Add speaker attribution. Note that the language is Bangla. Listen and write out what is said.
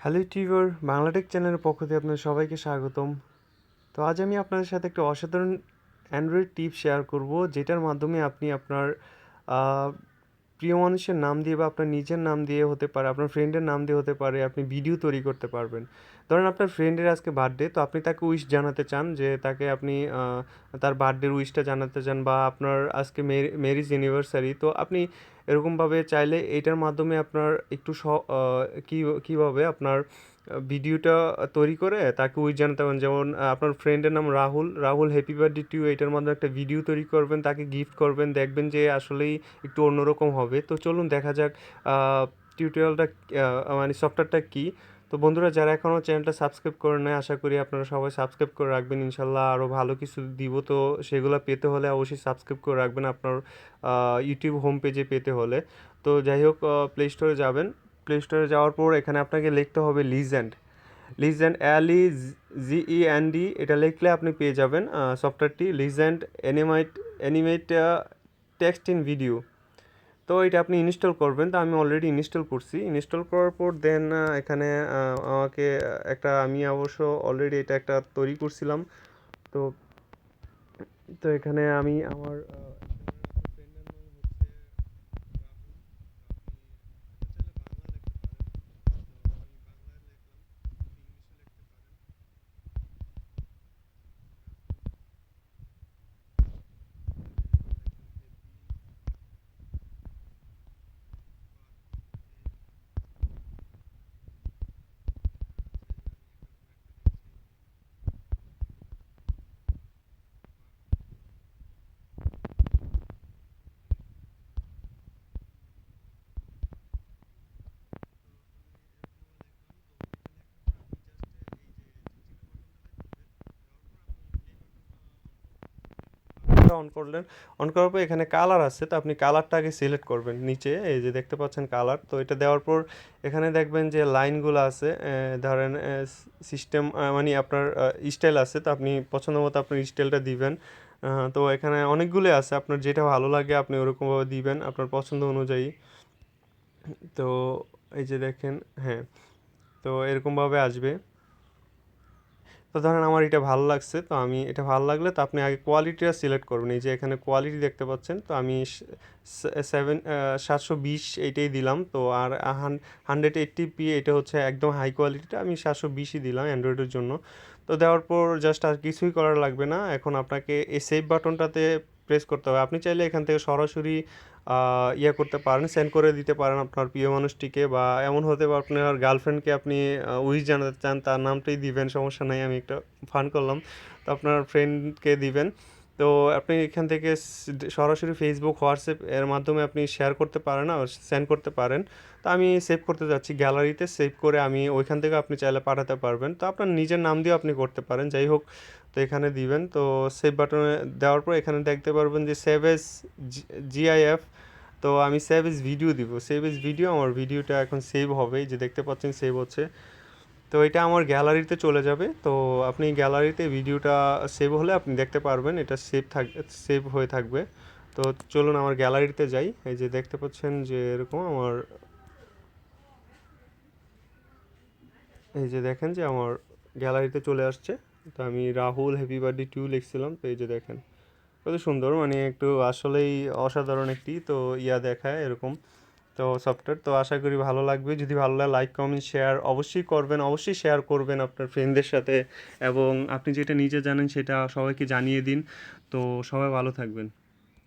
Speaker 1: হ্যালো টিউবার বাংলাটেক চ্যানেলের পক্ষ থেকে আপনার সবাইকে স্বাগতম। তো আজ আমি আপনাদের সাথে একটা অসাধারণ অ্যান্ড্রয়েড টিপ শেয়ার করব, যেটার মাধ্যমে আপনি আপনার প্রিয় মানুষের নাম দিয়ে বা আপনার নিজের নাম দিয়ে হতে পারে, আপনার ফ্রেন্ডের নাম দিয়ে হতে পারে, আপনি ভিডিও তৈরি করতে পারবেন। ধরেন আপনার ফ্রেন্ডের আজকে বার্থডে তো আপনি তাকে উইশ জানাতে চান যে তাকে আপনি তার বার্থডের উইশটা জানাতে চান বা আপনার আজকে মেরিজ ইউনিভার্সারি তো আপনি এরকমভাবে চাইলে এটার মাধ্যমে আপনার একটু স কী, কীভাবে আপনার ভিডিওটা তৈরি করে তাকে উইশ জানাতে পারেন যেমন আপনার ফ্রেন্ডের নাম Rahul. Rahul happy birthday to এইটার মাধ্যমে একটা ভিডিও তৈরি করবেন, তাকে গিফট করবেন। দেখবেন যে আসলেই একটু অন্যরকম হবে। তো চলুন দেখা যাক টিউটোরিয়ালটা মানে সফটওয়্যারটা কী। তো বন্ধুরা, যারা এখনও চ্যানেলটা সাবস্ক্রাইব করে নেয় আশা করি আপনারা সবাই সাবস্ক্রাইব করে রাখবেন। ইনশাল্লাহ আরও ভালো কিছু দিব। তো সেগুলো পেতে হলে অবশ্যই সাবস্ক্রাইব করে রাখবেন আপনার ইউটিউব হোম পেজে পেতে হলে। তো যাই হোক প্লে স্টোরে যাবেন। প্লে স্টোরে যাওয়ার পর এখানে আপনাকে লিখতে হবে legend legend L E E N D এটা লিখলে আপনি পেয়ে যাবেন সফটওয়্যারটি legend animate animate text in video তো এটা আপনি ইনস্টল করবেন, তো আমি অলরেডি ইনস্টল করছি। ইনস্টল করার পর দেন এখানে আমাকে একটা, আমি অবশ্য অলরেডি এটা একটা তৈরি করছিলাম। তো তো এখানে আমি আমার আহ, ফ্রেন্ডের নাম হচ্ছে অন করলেন। অন করার পর এখানে কালার আছে, তো আপনি কালারটা আগে সিলেক্ট করবেন নিচে। এই যে দেখতে পাচ্ছেন কালার তো এটা দেওয়ার পর এখানে দেখবেন যে লাইনগুলো আছে ধরেন সিস্টেম মানে আপনার স্টাইল আছে, তো আপনি পছন্দ মতো আপনার স্টাইলটা দিবেন। তো এখানে অনেকগুলো আছে, আপনার যেটা ভালো লাগে আপনি ওরকমভাবে দিবেন, আপনার পছন্দ অনুযায়ী। তো এই যে দেখেন হ্যাঁ তো এরকমভাবে আসবে। তো ধরেন আমার এটা ভালো লাগছে, তো আমি এটা ভালো লাগলে তো আপনি আগে কোয়ালিটিটা সিলেক্ট করবেন এই যে এখানে কোয়ালিটি দেখতে পাচ্ছেন, তো আমি সেভেন সাতশো বিশ এইটাই দিলাম। তো আর হান্ড্রেড এইট্টি পি এটা হচ্ছে একদম হাই কোয়ালিটিটা আমি সাতশো বিশই দিলাম অ্যান্ড্রয়েডের জন্য। তো দেওয়ার পর জাস্ট আর কিছুই করার লাগবে না। এখন আপনাকে এই সেভ বাটনটাতে প্রেস করতে হবে। আপনি চাইলে এখান থেকে সরাসরি ইয়ে করতে পারেন সেন্ড করে দিতে পারেন আপনার প্রিয় মানুষটিকে বা এমন হতে পারে আপনার গার্লফ্রেন্ডকে আপনি উইশ জানাতে চান, তার নামটাই দিবেন, সমস্যা নাই, আমি একটা ফান করলাম। তো আপনার ফ্রেন্ডকে দিবেন। তো আপনি এখান থেকে সরাসরি ফেসবুক হোয়াটসঅ্যাপ এর মাধ্যমে আপনি শেয়ার করতে পারেন আর সেন্ড করতে পারেন। তো আমি সেভ করতে যাচ্ছি গ্যালারিতে সেভ করে আমি ওইখান থেকে আপনি চাইলে পাঠাতে পারবেন। তো আপনার নিজের নাম দিয়েও আপনি করতে পারেন। যাই হোক তো এখানে দিবেন। তো সেভ বাটনে দেওয়ার পর এখানে দেখতে পারবেন যে সেভ এস জিআইএফ তো আমি সেভ এস ভিডিও দিব। সেভ এস ভিডিও আমার ভিডিওটা এখন সেভ হবে যে দেখতে পাচ্ছেন সেভ হচ্ছে। তো এটা আমার গ্যালারিতে চলে যাবে। তো আপনি গ্যালারিতে ভিডিওটা সেভ হলে আপনি দেখতে পারবেন এটা সেভ থাক সেভ হয়ে থাকবে। তো চলুন আমার গ্যালারিতে যাই। এই যে দেখতে পাচ্ছেন যে এরকম আমার এই যে দেখেন যে আমার গ্যালারিতে চলে আসছে। তো আমি রাহুল হ্যাপি বার্থডে টু লিখছিলাম, তো এই যে দেখেন। কত সুন্দর মানে একটু আসলেই অসাধারণ একটি, তো ইয়া দেখায় এরকম। তো সফটওয়্যার তো আশা করি ভালো লাগবে। যদি ভালো লাগে লাইক কমেন্ট শেয়ার অবশ্যই করবেন, অবশ্যই শেয়ার করবেন আপনার ফ্রেন্ডদের সাথে। এবং আপনি যেটা নিজে জানেন, সেটা সবাইকে জানিয়ে দিন। তো সবাই ভালো থাকবেন।